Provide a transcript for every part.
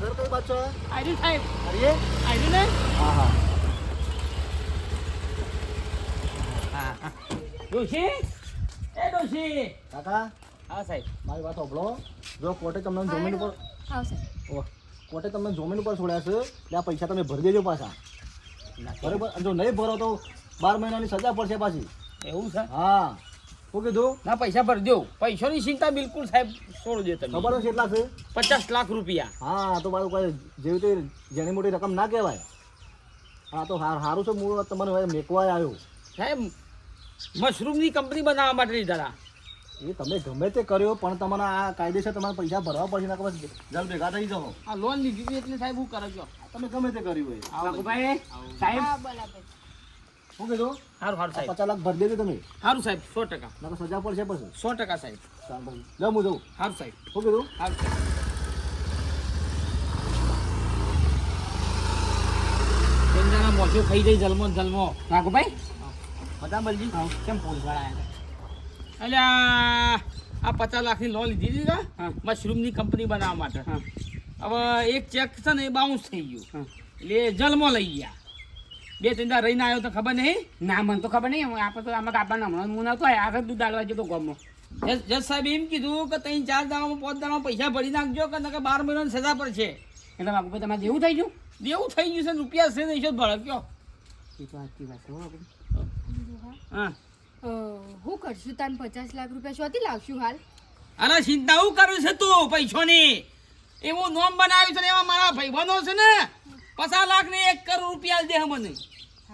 ઘર કઈ બાજુ આઈડી સાહેબ. અરે આઈડી ને? હા હા. ડોશી? એ ડોશી. કાકા? હા સાહેબ. મારી વાત સાંભળો. જો કોર્ટે તમને જમીન ઉપર ઓહ, કોર્ટે તમને જમીન ઉપર છોડ્યા છે એટલે આ પૈસા તમે ભરી દેજો પાછા. બરોબર? જો નહીં ભરો તો બાર મહિનાની સજા પડશે પાછી. એવું છે? હા. શું કીધું? ના પૈસા ભરજો પૈસાની ચિંતા બિલકુલ સાહેબ છોડ દો તમે. ખબર છે કેટલા છે? પચાસ લાખ રૂપિયા. હા તો મારું કોઈ જેવી રીતે જેની મોટી રકમ ના કહેવાય. હા તો હાર સારું છે મૂળ તમને હવે આવ્યો. સાહેબ મશરૂમની કંપની બનાવવા માટે લીધા એ તમે ગમે તે કર્યો પણ તમારા આ કાયદેસર તમારે પૈસા ભરવા પડશે ના ખબર જલ ભેગા થઈ જાઓ. આ લોન લીધી હતી એટલે સાહેબ હું કરો છો તમે ગમે તે કર્યું હોય. સાહેબ શું કીધું? સારું સારું સાહેબ. પચાસ લાખ ભરી દેજો તમે. સારું સાહેબ સો ટકા. નકર સજા પડશે પછી. સો ટકા સાહેબ. જાઉં હું જાઉં. સારું સાહેબ. શું કીધું? સારું સાહેબ. મોઢું ખાઈ જાય જલમો ને જલમો. ભાઈ? બધા બલજી કેમ ફોન કરાયા એટલે આ આ પચાસ લાખની લોન લીધી હતી ને? મશરૂમની કંપની બનાવવા માટે. હવે એક ચેક છે ને એ બાઉન્સ થઈ ગયું. એટલે જલમો લઈ ગયા. બે ત્રણ દાડા રહીને આવ્યો તો ખબર નહીં? ના મને તો ખબર નહીં. આપણે તો આમાં કાપવાના હમણાં હું નતો આગળ દૂધ ડાળવા જતો ગમો. જજ સાહેબ એમ કીધું કે ત્રણ ચાર દાવામાં પાંચ દાવામાં પૈસા ભરી નાખજો કે નકર બાર મહિનાની સજા પડશે. એટલે બાપુ તમારે જેવું થઈ ગયું? દેવું થઈ ગયું છે ને રૂપિયા છે નહીં છે ભડક્યો એ તો આજની વાત હો હા. હું કરશું? તાન પચાસ લાખ રૂપિયા શોથી લાવશું હાલ? અરે ચિંતા હું કરું છે તું પૈસોની? એવું નોમ બનાવ્યું છે ને એમાં મારા ભાઈબંધો છે ને પચાસ લાખ ને એક કરોડ રૂપિયા દે મને.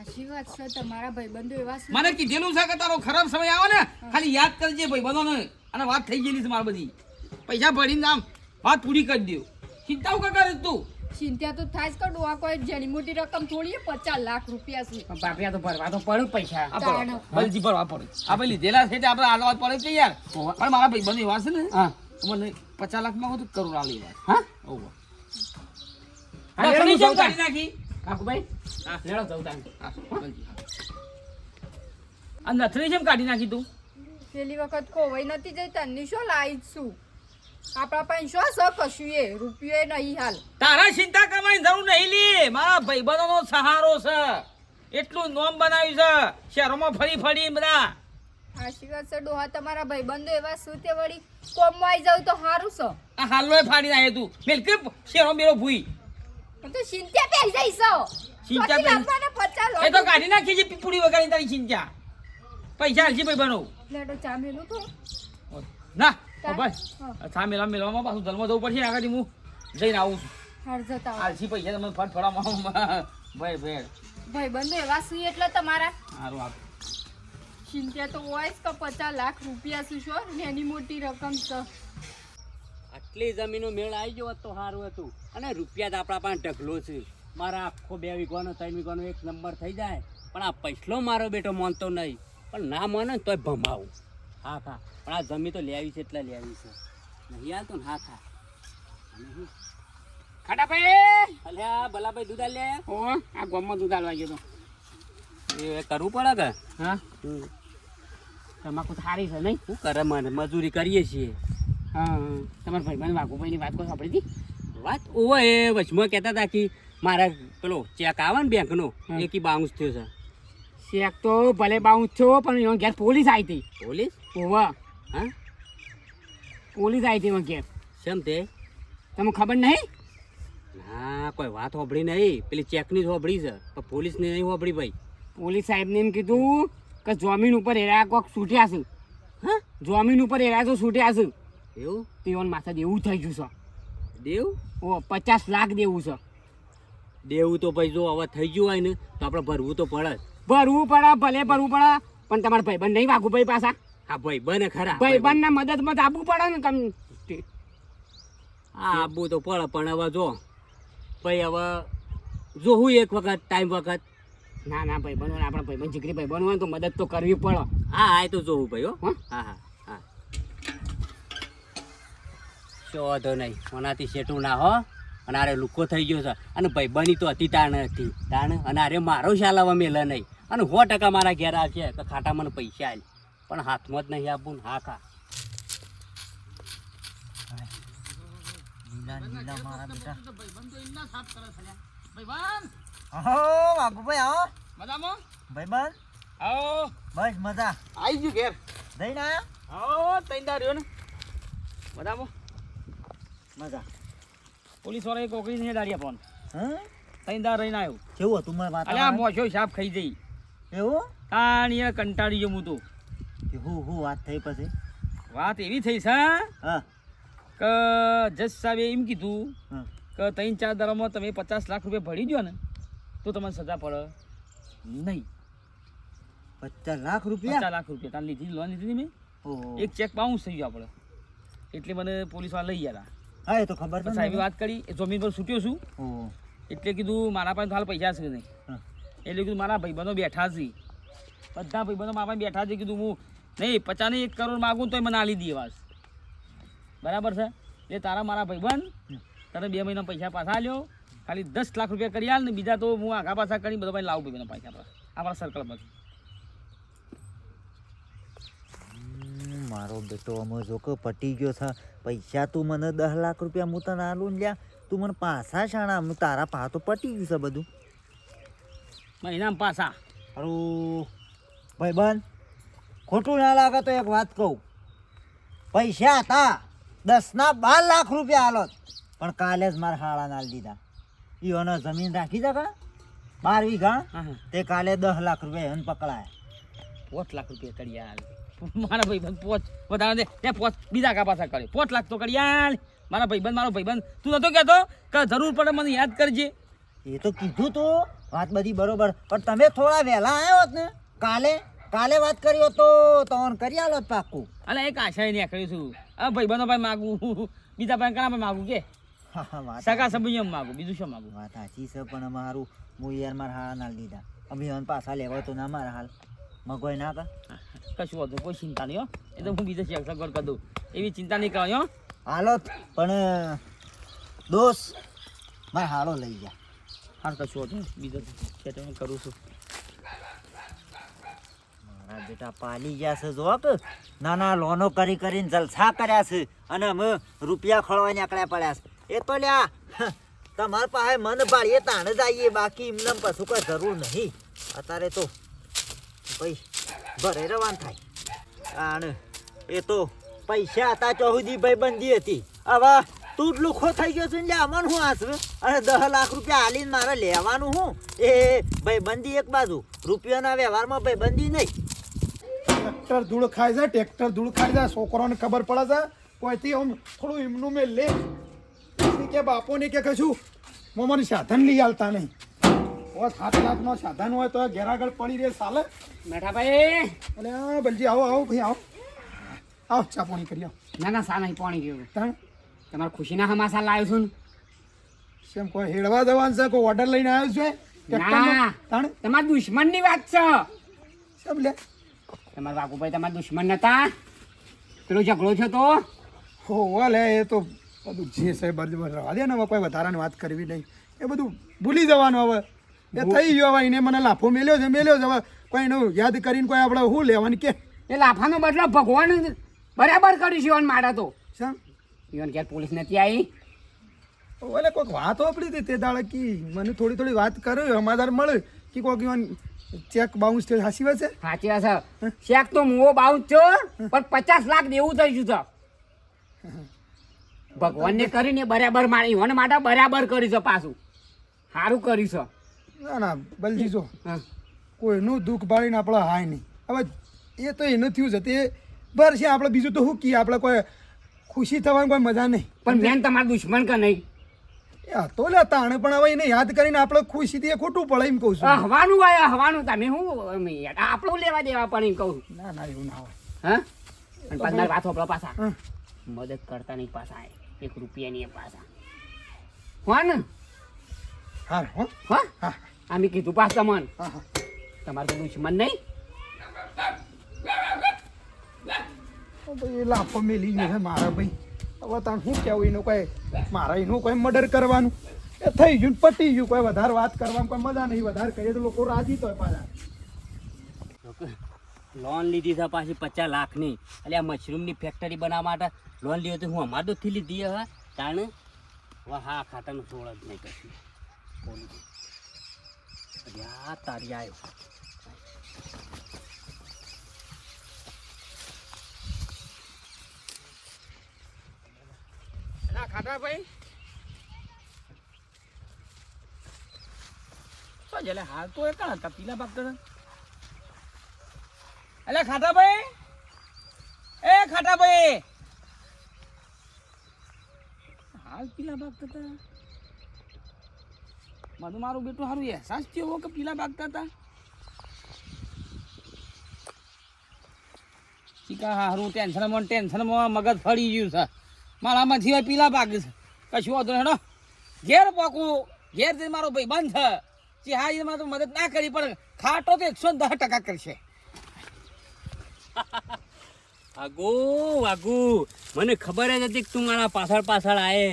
સાચી વાત છે તમારા ભાઈબંધો એવા છે. મને કીધેલું છે કે તારો ખરાબ સમય આવે ને ખાલી યાદ કરજે ભાઈબંધોને. અને વાત થઈ ગયેલી છે મારી બધી. પૈસા ભરીને આમ વાત પૂરી કરી દઉં ચિંતા કા કરે તું? ચિંતા તો થાય કે ડોહા કોઈ જેની મોટી રકમ થોડી પચાસ લાખ રૂપિયા છે. બાપિયા તો ભરવા તો પડે પૈસા. બલજી ભરવા પડે. આપણે લીધેલા છે તે આપણે હાલવા પડે છે યાર. પણ મારા ભાઈબંધો એવા છે ને હા. મને પચાસ લાખમાં તો કરોડ આલી હા? ઓહો. નાખી. કાકુભાઈ હા. લેડો જઉં તાન. હા, બલજી, હા. આ નથણી કેમ કાઢી નાખી તું? પેલી વખત ખોવાઈ નથી જઈ તને શું લાવી જ છું? આપણા પાસે શું છે કશું એ? રૂપિયો નહીં હાલ. તારા ચિંતા કરવાની જરૂર નહીં લી. મારા ભાઈબંધોનો સહારો છે. એટલું નોમ બનાવ્યું છે. શહેરોમાં ફરી ફરી બધા. આશીર્વાદ છે ડોહા તમારા ભાઈબંધો એવા શું તે વળી? કોમમાં આવી જાવ તો સારું છે. આ હાલો ફાડી નાખે તું. મિલકે શેરો મેરો ભૂઈ. તો ચિંતા પહેરી જઈશ ચોથી પહેરી- એ તો કાઢી નાખી છે પીપુડી વગાડી તારી ચિંતા પૈસા હાલશે ભાઈ બનો લેડો ચા મેલું તો. ના ભાઈ હા. થા મેલા મેલવામાં પાછું જન્મ જવું પડશે આગળ હું જઈને આવું છું. હાર જતા આવો. પૈસા તમે ફટ ફડામાં ભાઈ ભાઈ. ભાઈબંધો એવા શું એટલે તમારા. સારું આપ ચિંતા તો હોય કે પચાસ લાખ રૂપિયા શું છો ને એની મોટી રકમ છે. આટલી જમીનો મેળ આવી ગયો હોત તો સારું હતું. અને રૂપિયા તો આપણા પાસે ઢગલો છે. મારા આખો બે વીઘવાનો ત્રણ વીઘવાનો એક નંબર થઈ જાય. પણ આ પૈસલો મારો બેટો માનતો નહીં. પણ ના માને ને તોય ભમાવું. હા ખા પણ આ જમીન તો લેવી છે એટલે લેવી છે. નહીં હાલતો ને? હા હું. ખાટા અલ્યા ભલાભાઈ દૂધ લે ઓ આ ગામમાં દૂધ આલવા ગયો તો. એ કરવું પડે કે? હા? તમાકુ સારી છે નહીં? શું કરે મને મજૂરી કરીએ છીએ. હા તમારા ભાઈબંધ વાઘુભાઈની વાત કોઈ સાંભળી હતી? વાત ઓવે એ વચમાં કહેતા હતા કે મારા પેલો ચેક આવે ને બેંકનો એ કી બાઉન્સ થયો છે. ચેક તો ભલે બાઉન્સ થયો પણ એમાં ઘેર પોલીસ આવી હતી. પોલીસ? ઓવા. હા? પોલીસ આવી હતી એમાં ઘેર. શેમ તે? તમને ખબર નહીં? ના કોઈ વાત હોભળી નહીં. પેલી ચેકની હોભળી છે પણ પોલીસને નહીં હોભળી ભાઈ. પોલીસ સાહેબને એમ કીધું કે જમીન ઉપર એરા કોક છૂટ્યા છે. હા? જમીન ઉપર એરા તો છૂટ્યા છે. એવું? તેઓન માથે દેવું થઈ ગયું છે. દેવ? ઓ પચાસ લાખ દેવું છે. દેવું તો ભાઈ જો હવે થઈ ગયું હોય ને તો આપણે ભરવું તો પડે. ભરવું પડે ભલે ભરવું પડે પણ તમારા ભાઈબંધ નહીં વાગુ ભાઈ પાછા. હા ભાઈ બને ખરા. ભાઈબંધ ના મદદમાં તો આપવું પડે ને કમ હા આપવું તો પડે પણ હવે જો ભાઈ હવે જોવું એક વખત ટાઈમ વખત. ના ના ભાઈ બનવાનું આપણા ભાઈ બન જીગરી ભાઈ બનવા તો મદદ તો કરવી પડે. હા હા એ તો જોવું ભાઈ હો? હા હા હા શું વાંધો નહીં. ઓનાથી શેઠું ના હો. અને આરે લુકો થઈ ગયો છે. અને ભાઈ બની તો હતી તાણ હતી. તાણ? અને અરે મારો શાલ હવે મેલે નહીં. અને સો ટકા મારા ઘેર આવશે તો ખાટા મને પૈસા આલ. પણ હાથમાં જ નહીં આપવું ને હા ખા. મારા બેટા. ભાઈબંધ. ભાઈબંધ આવો. મજામાં? ભાઈબંધ? આવો. બસ મજા. આવી ગયું ઘેર. જઈને આયા? આવો તૈયાર રહ્યો ને. મજામાં? મજા. પોલીસવાળા એક ઓકરી ને દાડિયા ફોન હા? તૈંદા રહીને આવ્યો. કેવું હતું મારે અલ્યા મોશો સાપ ખાઈ જઈ. એવું? તાણીએ કંટાળી ગયો હું તો. હું હું વાત થઈ પછી? વાત એવી થઈ છે હા? કે જજ સાહેબે એમ કીધું કે ત્રણ ચાર દાડામાં તમે પચાસ લાખ રૂપિયા ભરી દો ને તો તમને સજા પડે. નહીં. પચાસ લાખ રૂપિયા? પચાસ લાખ રૂપિયા. તાર લીધી લોન લીધી મેં. એક ચેક બાઉન્સ થઈ ગયો આપણે એટલે મને પોલીસવાળા લઈ ગયા હા એ તો ખબર છે સાહેબે વાત કરી એ જમીન પર છૂટ્યો છું. એટલે કીધું મારા પાસે હાલ પૈસા છે નહીં. એટલે કીધું મારા ભાઈબંધો બેઠા છે. બધા ભાઈબંધો મારા પાસે બેઠા છે કીધું હું નહીં પચાસ એક કરોડ માગું તોય મને આલી દઈએ વાસ બરાબર છે? એટલે તારા મારા ભાઈબંધ તને બે મહિના પૈસા પાછા લ્યો ખાલી દસ લાખ રૂપિયા કરી આલ ને બીજા તો હું આઘા પાછા કરી બધા ભાઈ લાવું ભાઈબંધો પૈસા આપણા. આપણા સર્કલમાંથી હમ, મારો બેટો અમે જો કે પટી ગયો છે. પૈસા તું મને દસ લાખ રૂપિયા હું તને આલું લ્યા. તું મને પાછા શાણા હું તારા પા તો પટી ગયું છે બધું. મહિનામાં પાછા. અરું ભાઈ બન ખોટું ના લાગે તો એક વાત કહું. પૈસા હતા દસના બાર લાખ રૂપિયા આલો પણ કાલે જ મારા હાળા નાલ દીધા. ઈઓને જમીન રાખી દે કા બાર વીઘા. તે કાલે દસ લાખ રૂપિયા એને પકડાય. પોચ લાખ રૂપિયા કરી આલ. મારા ભાઈબંધ પોચ વધારે દે તે પોચ બીજા કા પાછા કર્યો. પોચ લાખ તો કરી મારા ભાઈબંધ મારો ભાઈબંધ. તું નતો કહેતો કે જરૂર પડે મને યાદ કરજે. એ તો કીધું તો. વાત બધી બરોબર. પણ તમે થોડા વહેલા આવ્યો હોત ને કાલે કાલે વાત કરી તો તોન કરી આલો પાક્કું. અલે એક આશાય ને કર્યું છું. આ ભાઈબંધો ભાઈ માગું. બીજા ભાઈ કણા ભાઈ માગું કે? સગા સંબંધીઓ માગું. બીજું શું માગું? વાત સાચી છે પણ મારું હું યાર મારા હાળા ના લીધા. અમે એને પાછા લેવા તો ના મારા હાલ. મગોય ના કા? કશું વાંધો કોઈ ચિંતા નહીં હો. એ તો હું બીજા શેખ સગવડ કરી દઉં. એવી ચિંતા નહીં કરવાની હો. હાલો પણ દોસ્ત મારે હાલો લઈ ગયા. હા કશું હોતું. બીજું કરું છું. મારા બેટા પાલી ગયા છે જો નાના લોનો કરી કરીને જલસા કર્યા છે અને અમે રૂપિયા ખોળવા નીકળ્યા પડ્યા છે. એ તો લ્યા તમારા પાસે મન પાડીએ તાણે જ આવીએ બાકી એમને કશું કઈ જરૂર નહીં. અત્યારે તો ભાઈ ભરે રવાન થાય. આણ એ તો પૈસા હતા ચોહુદી ભાઈબંધી હતી. હવે તું લુખો થઈ ગયો છું ને લેવાનું હું આસવે અને દસ લાખ રૂપિયા હાલીને મારે લેવાનું હું? એ ભાઈબંધી એક બાજુ, રૂપિયાના વ્યવહારમાં ભાઈબંધી નહીં. ટ્રેક્ટર ધૂળ ખાય છે, ટ્રેક્ટર ધૂળ ખાય છે છોકરાને ખબર પડે છે. કોઈથી આમ થોડું એમનું મેં લે કે બાપોને કે કશું. મને સાધન લઈ આવતા નહીં. ઓ સાત લાખનો સાધન હોય તો ઘેર આગળ પડી રહે ચાલે મેઠાભાઈ. બલજી આવો આવો ભાઈ આવો. આવો ચા પાણી કરી આવો. ના ના સા નહીં પાણી ગયું તાણ? તમારા ખુશીના હમાસા લાવ્યો છું. કેમ કોઈ હેડવા જવાનું છે કોઈ ઓર્ડર લઈને આવ્યો છે? ના. તાણ? તમારા દુશ્મનની વાત છે. કેમ લે? તમારા બાપુભાઈ તમારા દુશ્મન નતા. પેલો ઝઘડો છે તો? હો લે એ તો બધું જે છે બરાબર રહેવા દે ને હવે કોઈ વધારાની વાત કરવી નહીં. એ બધું ભૂલી જવાનું હવે. એ થઈ ગયો હવે એને મને લાફો મેલ્યો છે મેલ્યો છે. હવે કોઈ એનું યાદ કરીને કોઈ આપણે શું લેવાનું કે? એ લાફાનો બદલો ભગવાન બરાબર કર્યું છે મારા તો. શા? ઈવન ક્યારે પોલીસ નથી આવી ઓલે કોઈક વાત વાપરી હતી તે દાડે કી મને થોડી થોડી વાત કરે સમાધાન મળે કે કોઈક ઈવન ચેક બાઉન્સ થયો. હાસી વાત છે? સાચી વાત છે. ચેક તો મુઓ બાઉન્સ છો પણ પચાસ લાખ દેવું થઈ ગયું ભગવાનને કરીને બરાબર મારી ઈવન માટે બરાબર કર્યું છે પાછું. સારું કર્યું છે. ના ના બલજી જો. કોઈનું દુઃખ ભાળીને આપણે હાય નહીં. હવે એ તો એનું થયું છે તે બર છે આપણે બીજું તો શું કહીએ? આપણે કોઈ ખુશી થવાની કોઈ મજા નહીં. પણ બેન તમારા દુશ્મન કે નહીં? એ હતો લે તાણે પણ હવે એને યાદ કરીને આપણે ખુશીથી એ ખોટું પડે એમ કહું છું. હવાનું આયા હવાનું. તમે શું આપણું લેવા દેવા પણ એમ કહું ના ના એવું ના હોય. હા? પંદર વાત હોપડો પાછા. મદદ કરતા નહીં પાછા એક રૂપિયાની પાછા. હો ને હા હો. હો? હા. આમે કીધું પાસ તમને તમારે તો દુશ્મન નહીં? તો લાફો મેલી ને મારા ભાઈ. હવે તાણ શું કહેવું એનું કોઈ મારા એનું કોઈ મર્ડર કરવાનું? એ થઈ ગયું ને પતી ગયું કોઈ વધારે વાત કરવાનું કોઈ મજા નહીં. વધારે કરીએ તો લોકો રાજી તો પાછા. લોન લીધી છે પાછી પચાસ લાખની. એટલે આ મશરૂમની ફેક્ટરી બનાવવા માટે લોન લીધી હતી. હું અમારે તો લીધી હા. તાણે હા ખાતાનું છોડ જ નહીં કશું. આ તારી આવ્યો અલા ખાટા ભાઈ શું છે, લે, હાલ તો એ કણ હતા, પીલા હતા? અલે ખાટા ભાઈ એ ખાટા ભાઈ હાલ પીલા પાકતા હતા. મને મારું બેટું સારું અહેસાસ થયો કે પીલા ભાગતા હતા. ચીકા હારું ટેન્શનમાં ટેન્શનમાં મગજ ફરી ગયું છે. મારામાં સિવાય પીલા પાકે છે. કશું વાંધો હેડો. ઘેર પાકું, ઘેર જઈને મારો ભાઈ બંધ છે. જે હા એમાં તો મદદ ના કરી, પણ ખાટો તો એકસો દસ ટકા કરશે. આગુ આગુ, મને ખબર જ હતી કે તું મારા પાછળ પાછળ આવે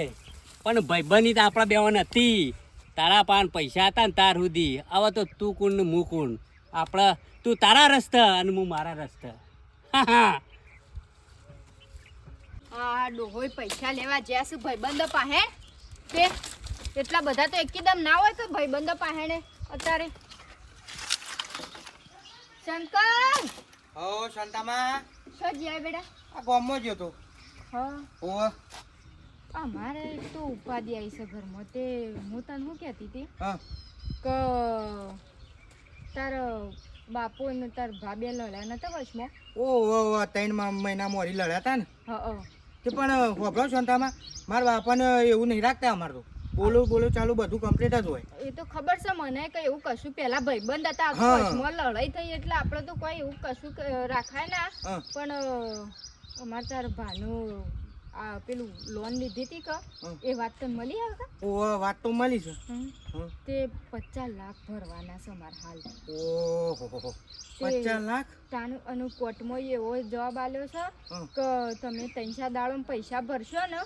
પણ ભાઈબંધી તો આપણા બેવાન હતી. તારા પાન પૈસા હતા ને તાર સુધી. હવે તો તું કુંડ ને હું કોણ? આપણે તું તારા રસ્તા અને હું મારા રસ્તા. આ ડોહોય પૈસા લેવા જ્યાં શું ભાઈબંધો પાસે. તે એટલા બધા તો એકદમ ના હોય કે ભાઈબંધો પાસે ને અત્યારે. શંકર! ઓ શાંતામાં. શું જ્યાં બેટા. આ ગામમાં જ હતો હા. ઓહ અમારે તો ઉપાધિ આવી છે ઘરમાં. તે હું તને શું કહેતી હતી કે તાર બાપુ ને તાર ભાભી લડ્યા નતા વચમાં? ઓ ઓ ત્રણ મહિના મોરી લડ્યા હતા ને? હ તે પણ હોભળો શાંતામાં મારા બાપાને એવું નહીં રાખતા અમારે. બોલો બોલો ચાલુ બધું કમ્પ્લીટ જ હોય. એ તો ખબર છે મને કે એવું કશું પેલા ભાઈબંધ હતા. વચમાં લડાઈ થઈ એટલે આપણે તો કોઈ એવું કશું રાખાય ના. પણ અમારે તાર ભાનું આ પેલું લોન લીધી હતી કે એ વાત તો મળી આવે ઓ વાત તો મળી છે. તે પચાસ લાખ ભરવાના છે મારા હાલ. ઓહો પચાસ લાખ? તાનું અને કોર્ટમાં એવો જવાબ આલ્યો છે કે તમે ત્રણ ચાર દાડોમાં પૈસા ભરશો ને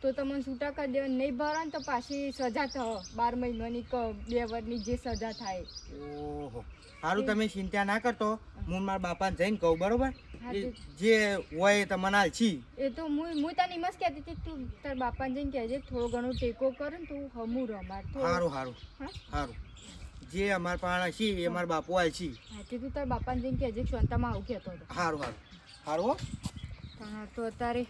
તો તમને છૂટા કરી દેવા. નહીં ભરો ને તો પાછી સજા થયો બાર મહિનાની કે બે વર્ષની જે સજા થાય. ઓહો. સારું તમે ચિંતા ના કરતો. હું મારા બાપાને જઈને કહું બરોબર? જે હોય એ મનાલ છી. એ તો હું હું તને એમ જ કહેતી હતી તું તાર બાપાને જઈને કહેજે થોડો ઘણો ટેકો કર ને તું હમું રમાર તો. સારું સારું હા? સારું જે અમારા પાણા છે એ અમારા બાપુ આય છે. હા તે તું તાર બાપાને જઈને કહેજે શાંતામાં આવું કહેતો હતો. સારું સારું સારું હો. હા તો અત્યારે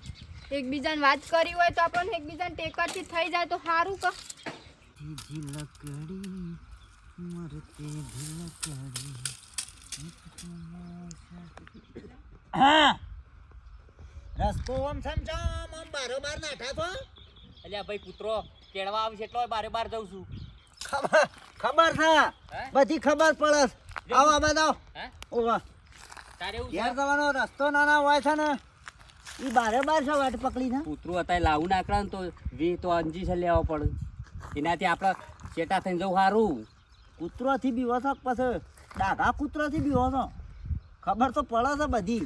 એકબીજાને વાત કરી હોય તો આપણને એકબીજાને ટેકરથી થઈ જાય તો સારું કે. હા. રસ્તો આમ સમજામ આમ બારો બાર નાઠા છો? અલ્યા ભાઈ કૂતરો કેળવા આવશે એટલો બારે બાર જઉં છું. ખબર ખબર છે? બધી ખબર પડે. આવો આ બાદ આવો. હે? ઓવા તારે એવું ઘેર જવાનો રસ્તો નાના હોય છે ને ઈ બારે બાર છે વાટ પકડી ને કૂતરું અત્યારે લાવું નાખડા ને તો વે તો અંજી છે લેવા પડે. એનાથી આપણે ચેટા થઈને જવું સારું. કૂતરો થી બીવો છો પછી ડાઘા કૂતરો થી બીવો છો? ખબર તો પડે છે બધી.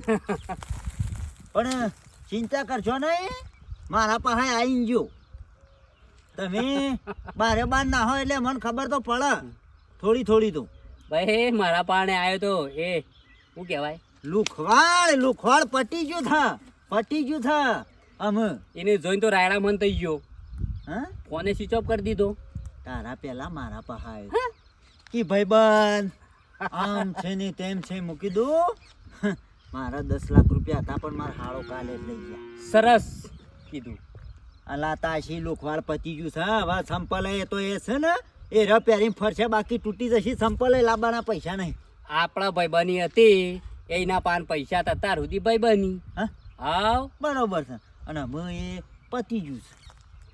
પણ ચિંતા કરશો નહીં. મારા પાસે આવીને ગયો તમે બારે બાર ના હોય એટલે મને ખબર તો પડે. થોડી થોડી તો. ભાઈ મારા પાણે આવ્યો તો. એ શું કહેવાય? લુખવાડ લુખવાડ પટી ગયું થા. પટી ગયું થા. આમ. એને જોઈને તો રાયડા મન થઈ ગયો. હા? ફોને સ્વિચ ઓફ કરી દીધો. તારા પહેલા મારા પાસે આવ્યો કે ભાઈબંધ. આમ છે ને તેમ છે મૂકી દો મારા દસ લાખ રૂપિયા હતા પણ મારા હાળો કાલે જ લઈ ગયા. સરસ કીધું. અલા તાશી લોખવાળ પતી ગયું છે હવે સંપલ એ તો એ છે ને એ ર પહેરીને ફરશે બાકી તૂટી જશે સંપલ લાવવાના પૈસા નહીં. આપણા ભાઈબંધી હતી એના પાન પૈસા હતા તાર સુધી ભાઈબંધી હા? બરોબર છે. અને હું એ પતી ગયું છે.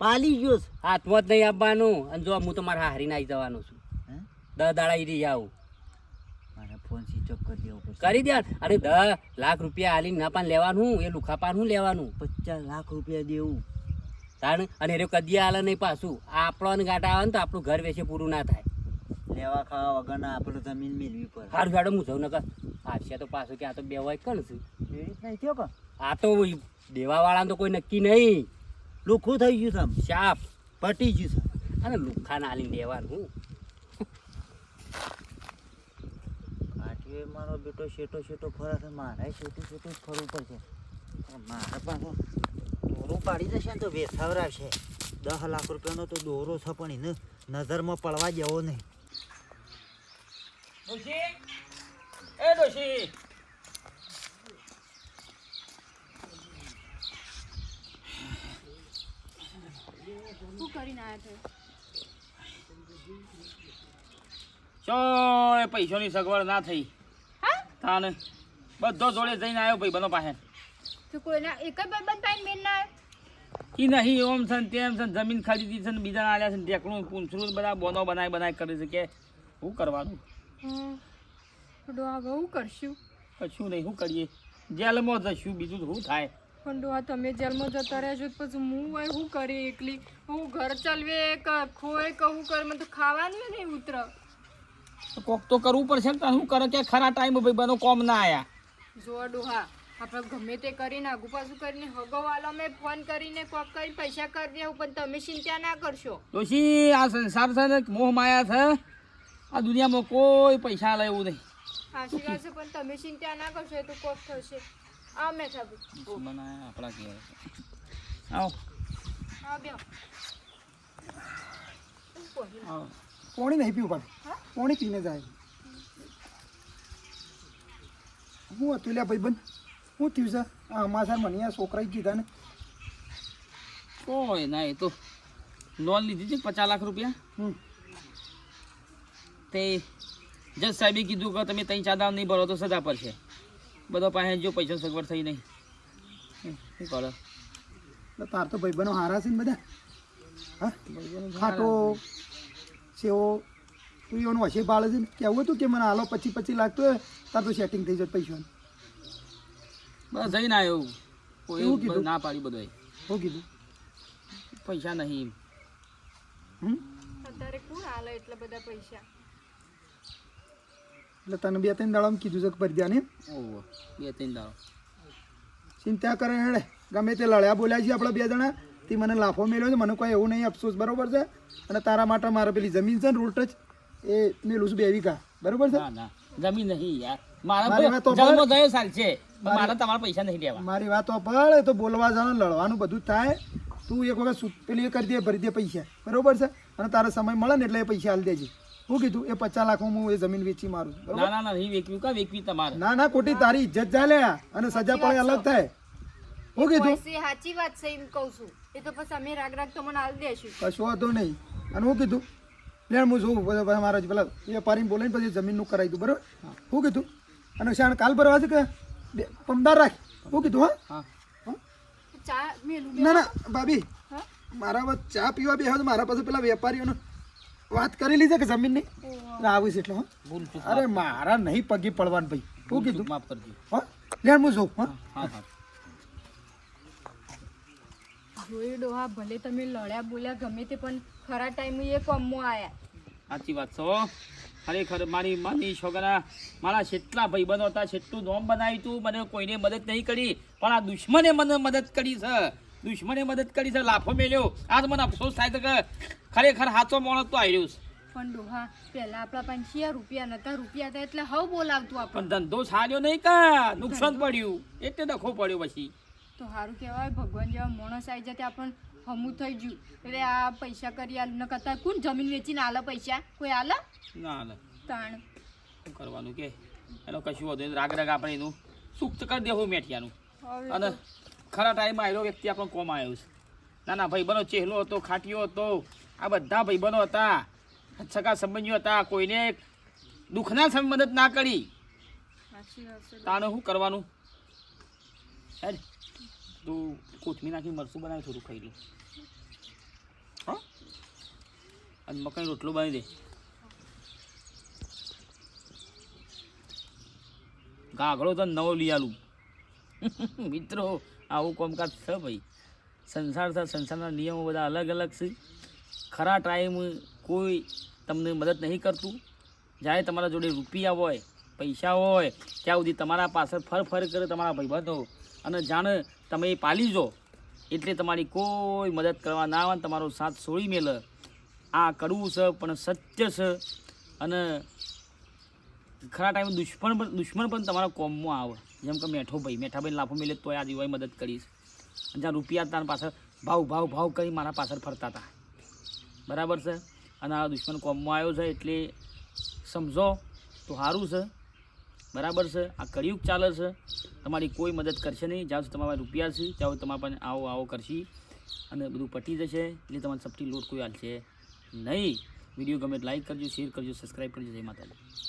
પાલી ગયો છે. હાથમાં જ નહીં આપવાનું. અને જો હું તો મારા હારીને આવી જવાનો છું? દસ દાડા ઈ આવું. ફોન સ્વિચ ઓફ કરી દેવો પડશે. કરી દે. અરે દસ લાખ રૂપિયા આલી ના પાન લેવાનું એ લુખાપાન હું લેવાનું? પચાસ લાખ રૂપિયા દેવું. તાણ અને એ કદી આલે નહીં પાછું. આપણો ગાટા આવે ને તો આપણું ઘર વેચે પૂરું ના થાય. લેવા ખાવા વગરના આપણે જમીન મેળવી પડે. સારું સાડો હું જઉં નકર. આવશે તો પાછું કે આ તો બે વાય કણ છું? નહીં થયો કે આ તો દેવાવાળાને તો કોઈ નક્કી નહીં. લુખું થઈ ગયું છે આમ. શાપ. પટી ગયું છે. અને લુખા ના હાલીને દેવાનું હું. કાઠીએ મારો બેટો શેટો શેટો ફરે છે મારે શેટું શેટું જ ફરવું પડશે. મારે પાછું દોરું પાડી જશે ને તો વેસાવરાવશે દસ લાખ રૂપિયાનો તો દોરો છે પણ એને નજરમાં પડવા જવો નહીં. એ ડોશી! શું કરીને આવ્યા છો? ચોય પૈસાની સગવડ ના થઈ. હા? તાને બધો જોડે જઈને આવ્યો ભાઈ બનો પાસે. તો કોઈના એક જ ભાઈબંધ પાઈને મેન ના આવ્યો ઈ નહીં ઓમ છે તેમ છે જમીન ખરીદી છે ને બીજા આલ્યા છે ને ટેકણું પૂંછડું બધા બોનો બનાય બનાય કરે છે કે શું કરવાનું? ડોહા હું કરશું? કશું નહીં શું કરીએ. જેલમાં જશું બીજું શું થાય? પણ ડોહા તમે જેલમાં જતા રહ્યા છો પછી હું હોય શું કરી એકલી? હું ઘર ચાલવે ખોય કહું કર? મને તો ખાવાનું નહીં ઉતર. કોક તો કરવું પડશે ને શું કરે કે ખરા ટાઈમ ભાઈ બનો કોમ ના આયા. જો ડોહા આપણે ગમે તે કરીને આગુ પાછું કરીને હગવાલો મેં ફોન કરીને કોક કરી પૈસા કરી દેવું પણ તમે ચિંતા ના કરશો? ડોશી આ સંસાર છે ને મોહ માયા છે. આ દુનિયામાં કોઈ પૈસા લે એવું નહીં. આશીર્વાદ છે પણ તમે ચિંતા ના કરશો? એ તો કોક થશે. આ મેં થાબુ મને આપણા કે આવો. બે આવો. પોણી નહીં પીવું પણ પોણી પીને જાય. હું હતું લ્યા ભાઈબંધ. શું થયું છે? આ અમાસા મને આ છોકરાએ કીધા ને. કોઈ ના એ તો લોન લીધી છે પચાસ લાખ રૂપિયા? તે જજ સાહેબે કીધું કે તમે ત્રણ ચાર દામ નહીં ભરો તો સજા પર છે બધો પાસે જો પૈસા સગવડ થઈ નહીં. હમ, શું કરો? તાર તો ભાઈબંધો હારા છે ને બધા. હા? ખાટો સેવો એનું હશે બાળે છે ને કેવું હતું કે મને હાલો પછી પછી લાગતું હોય તાર તો સેટિંગ થઈ જાય પૈસા. બસ જઈને આવ્યો એવું એવું કીધું? ના પાડી બધું શું કીધું? પૈસા નહીં હમ? અત્યારે કોણ હાલે એટલા બધા પૈસા? એટલે તને બે ત્રણ દાડામાં કીધું છે કે ને? ઓહો બે ત્રણ દાડો. ચિંતા કરે હેડે ગમે તે લડ્યા બોલ્યા છીએ આપણે બે જણા. તે મને લાફો મેળ્યો છે. મને કોઈ એવું નહીં અફસોસ બરોબર છે? અને તારા માટે મારે પેલી જમીન છે ને રૂલ ટચ એ મેલું છું બે વીઘા. બરાબર છે? ના ના. જમીન નહીં યાર. મારા મારી વાત તો જન્મ પણ- સાલ છે. પણ તમારા પૈસા નહીં લેવા. મારી વાતો પડે તો બોલવા જવાનું લડવાનું બધું થાય. તું એક વખત પેલી એ કરી દે ભરી દે પૈસા. બરોબર છે? અને તારે સમય મળે ને એટલે એ પૈસા હાલ દેજે. હું કીધું એ પચાસ લાખમાં હું એ જમીન વેચી મારું ના ના ના વેચવી. કા વેચવી તમારે? ના ના ખોટી તારી ઇજ્જત ચાલે અને સજા પડે અલગ થાય. શું કીધું સાચી વાત છે એમ કહું છું. એ તો પછી અમે રાગ રાગ તો મને હાલ દેશું. કશું વાંધો નહીં. અને હું કીધું લે હું જોઉં બધા બધા મારા પેલા વેપારીને બોલાવીને પછી જમીનનું કરાવી દઉં બરાબર? શું કીધું અને શાણ કાલ ભરવા છે કે બે- પમદાર રાખ. શું કીધું હા? હા. ચા ના ના ભાભી હા? મારા ચા પીવા બેહો તો મારા પાસે પેલા વેપારીઓને વાત કરેલી છે કે જમીનની? ના આવું છે એટલે હા. અરે મારા નહીં પગી પડવાનું ભાઈ. શું કીધું માફ કરજો. હા? લે હું જોઉં હા હા. હા ડોહા ભલે તમે લડ્યા બોલ્યા ગમે તે પણ ખરા ટાઈમે એ કોમમાં આયા. સાચી વાત છે ખરેખર મારી માની છોકરા મારા કેટલા ભાઈબંધો હતા જેટલું નોમ બનાવ્યું તું મને કોઈને મદદ નહીં કરી પણ આ દુશ્મને મને મદદ કરી છે. દુશ્મને મદદ કરી છે લાફો મેલ્યો. આજ મને અફસોસ થાય છે કે ખરેખર હાથો માણસ તો આવ્યો છે. પણ ડોહા પેલા આપણા પાંચ રૂપિયા નતા રૂપિયા હતા એટલે હવ બોલાવતું પણ આપણે ધંધો સાર્યો નહીં કા? નુકસાન પડ્યું. એટલે દખો પડ્યો પછી. તો સારું કહેવાય ભગવાન જેવા માણસ આવી જાય આપણને હમું થઈ ગયું. એટલે આ પૈસા કરી આલ. કરતા કોણ જમીન વેચીને આલે પૈસા? કોઈ આલે? ના આલે. તાણ. શું કરવાનું કે? એનો કશું વધુ રાગ રાગ આપણે એનું સુખ કરી દેવું મેઠિયાનું. અને ખરા ટાઈમમાં આવેલો વ્યક્તિ આપણો કોમ આવ્યો છે. ના ના ભાઈબંધો ચહેલો હતો ખાટીયો હતો. આ બધા ભાઈબંધો હતા. સગા સંબંધીઓ હતા. કોઈને દુઃખના સમય મદદ ના કરી. તાણે તાને શું કરવાનું? હેડ. તું કોથમીર નાખી મરસું બનાવી, થોડું ખાઈ લઉં. હા? અને મકાઈ રોટલો બનાવી દે. ગાઘડો તો નવો લઈ આલું. મિત્રો, આવું કોમકાજ છે ભાઈ. સંસાર છે, સંસારના નિયમો બધા અલગ અલગ છે. ખરા ટાઈમ કોઈ તમને મદદ નહીં કરતું. જ્યારે તમારા જોડે રૂપિયા હોય, પૈસા હોય, ત્યાં સુધી તમારા પાછળ ફર ફર કરે, તમારા ભાઈબંધો. અને જાણે તમે એ પાલી જો. એટલે તમારી કોઈ મદદ કરવા ના આવે તમારો સાથ છોડી મેલ. આ કરવું છે પણ સત્ય છે. અને ખરા ટાઈમે દુશ્મન પણ દુશ્મન પણ તમારા કોમમાં આવે. જેમ કે મેઠો ભાઈ મેઠા ભાઈ લાફો મેલે તોય આ દિવાળી મદદ કરીશ અને જ્યાં રૂપિયા તાર પાછળ ભાવ ભાવ ભાવ કરી મારા પાછળ ફરતા હતા. બરાબર છે? અને આ દુશ્મન કોમમાં આવ્યો છે એટલે સમજો તો સારું છે. બરાબર છે? આ કળિયુગ ચાલે છે. તમારી કોઈ મદદ કરશે નહીં. જ્યાં સુધી તમારા રૂપિયા છે, ત્યાં તમારા પાસે આવો આવો કરશી. અને બધું પટી જશે, એટલે તમારે સપટી લોટ કોઈ હાલશે નહીં. વીડિયો ગમે લાઈક કરજો શેર કરજો સબસ્ક્રાઈબ કરજો. જય માતાજી.